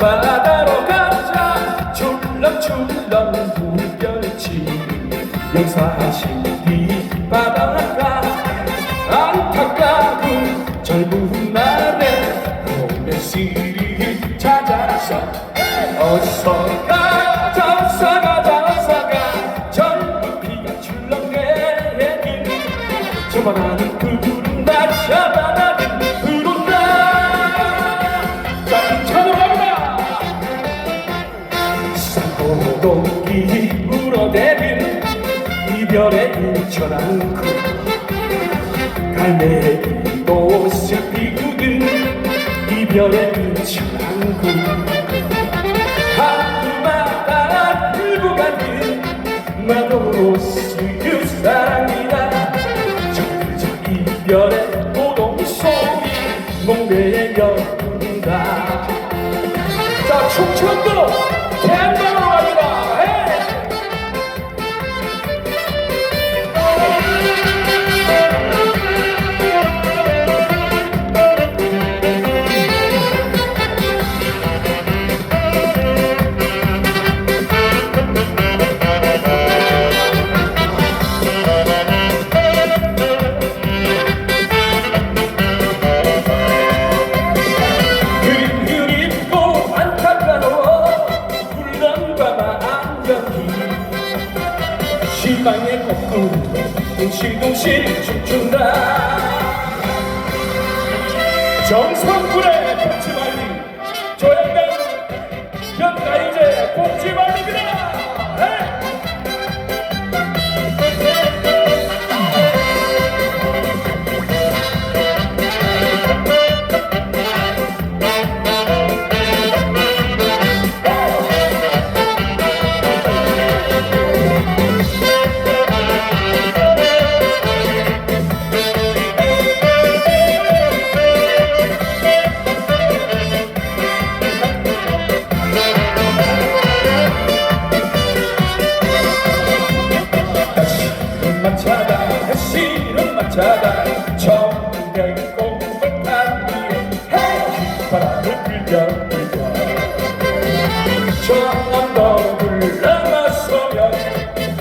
바다로 가자. 출렁출렁 물결치 영사하신 이 바닷가. 안타까운 젊은 날에 로맨스를 찾아서 어서 가자 어서 가자 어서 가. 젊은 피가 출렁대길 저만하는 푸른 날잡 쌍고동이 물어대는 이별의 인천항구 갈매기도 슬피거든 이별의 인천항구 하루마다 들고 가는 나도 수유 사랑이다. 저저 이별의 고동 소리 목매에 연다 자 충청도 대 시방의 거꾸로 둥실둥실 춤춘다. 정성불의 복지말리. 조양강 마차다 청백 공백한 위에 바람을 불려 불려. 청암동을 넘어서면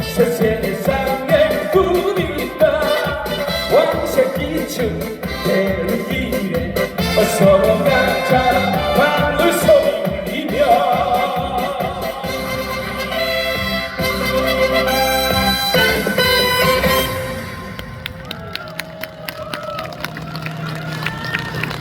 새 세상에 꿈이 있다. 왕새끼층